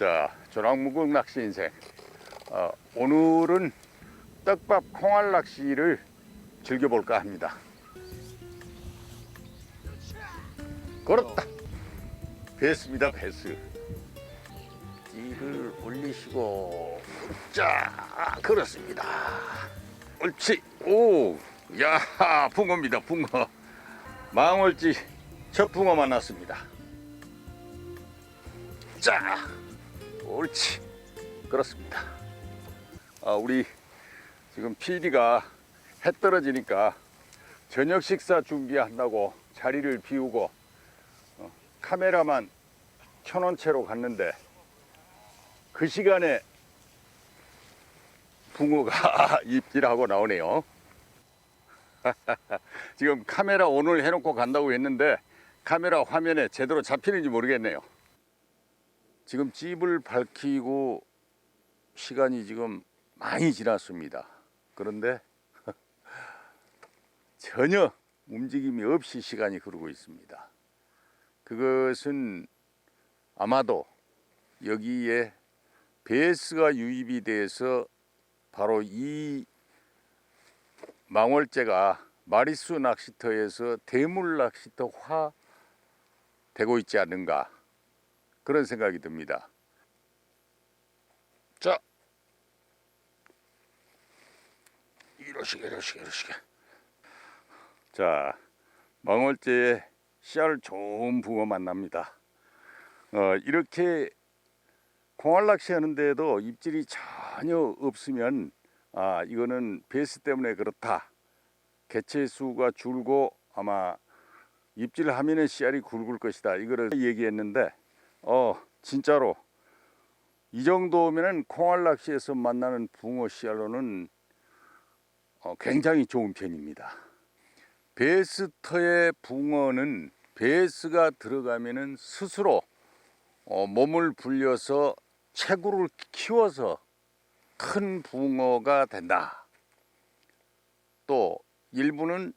자, 조랑무국 낚시 인생. 어, 오늘은 떡밥 콩알 낚시를 즐겨볼까 합니다. 걸었다. 배스입니다, 배스. 이를 올리시고, 자, 걸었습니다. 옳지. 오, 야, 붕어입니다, 붕어. 망월지 첫 붕어 만났습니다. 자, 옳지. 그렇습니다. 아, 우리 지금 PD가 해 떨어지니까 저녁 식사 준비한다고 자리를 비우고 어, 카메라만 켜놓은 채로 갔는데 그 시간에 붕어가 입질하고 나오네요. 지금 카메라 오늘 해놓고 간다고 했는데 카메라 화면에 제대로 잡히는지 모르겠네요. 지금 집을 밝히고 시간이 지금 많이 지났습니다. 그런데 전혀 움직임이 없이 시간이 흐르고 있습니다. 그것은 아마도 여기에 베스가 유입이 돼서 바로 이 망월제가 마리수 낚시터에서 대물 낚시터화 되고 있지 않는가 그런 생각이 듭니다. 자, 이러시게 이러시게 이러시게. 자, 망월제에 씨알 좋은 붕어 만납니다. 어, 이렇게 공알 낚시 하는데도 입질이 전혀 없으면 아 이거는 베스 때문에 그렇다. 개체 수가 줄고 아마 입질을 하면은 씨알이 굵을 것이다. 이거를 얘기했는데 어 진짜로 이 정도면은 콩알 낚시에서 만나는 붕어 씨알로는 어, 굉장히 좋은 편입니다. 베스터의 붕어는 베스가 들어가면은 스스로 어, 몸을 불려서 체구를 키워서 큰 붕어가 된다. 또 일부는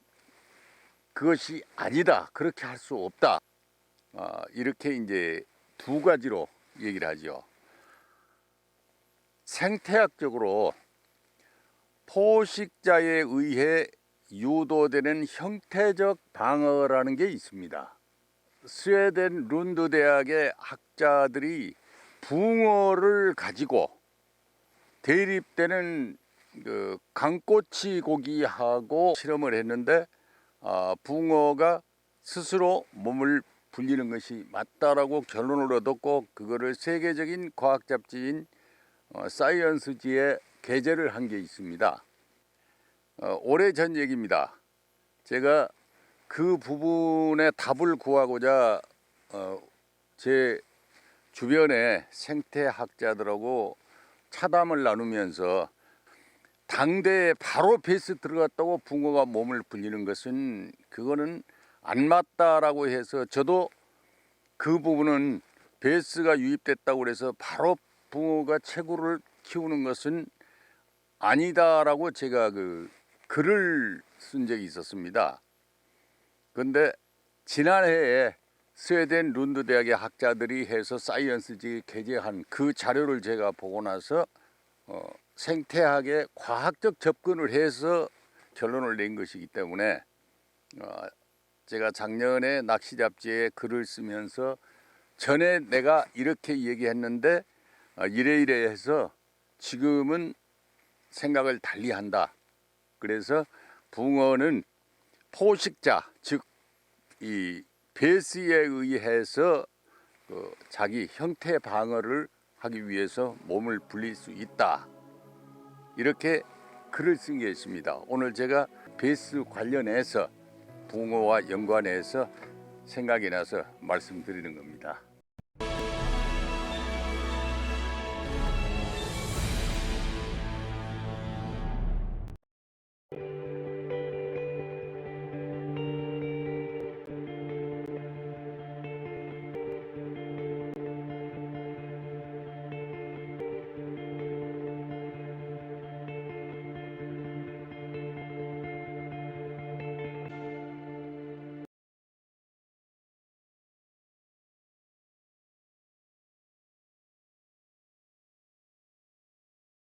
그것이 아니다. 그렇게 할 수 없다. 아, 이렇게 이제 두 가지로 얘기를 하죠. 생태학적으로 포식자에 의해 유도되는 형태적 방어라는 게 있습니다. 스웨덴 룬드 대학의 학자들이 붕어를 가지고 대립되는 그 강꼬치 고기하고 실험을 했는데 아, 붕어가 스스로 몸을 불리는 것이 맞다라고 결론을 얻었고 그거를 세계적인 과학 잡지인 어, 사이언스지에 게재를 한 게 있습니다. 어, 오래 전 얘기입니다. 제가 그 부분에 답을 구하고자 어, 제 주변에 생태학자들하고 차담을 나누면서 당대에 바로 베스 들어갔다고 붕어가 몸을 불리는 것은 그거는 안 맞다라고 해서 저도 그 부분은 베스가 유입됐다고 그래서 바로 붕어가 체구를 키우는 것은 아니다라고 제가 그 글을 쓴 적이 있었습니다. 근데 지난해에 스웨덴 룬드 대학의 학자들이 해서 사이언스지 게재한 그 자료를 제가 보고 나서 어, 생태학에 과학적 접근을 해서 결론을 낸 것이기 때문에 어, 제가 작년에 낚시 잡지에 글을 쓰면서 전에 내가 이렇게 얘기했는데 어, 이래 이래 해서 지금은 생각을 달리 한다. 그래서 붕어는 포식자 즉이 배스에 의해서 그 자기 형태 방어를 하기 위해서 몸을 불릴 수 있다. 이렇게 글을 쓴 게 있습니다. 오늘 제가 베스 관련해서 붕어와 연관해서 생각이 나서 말씀드리는 겁니다.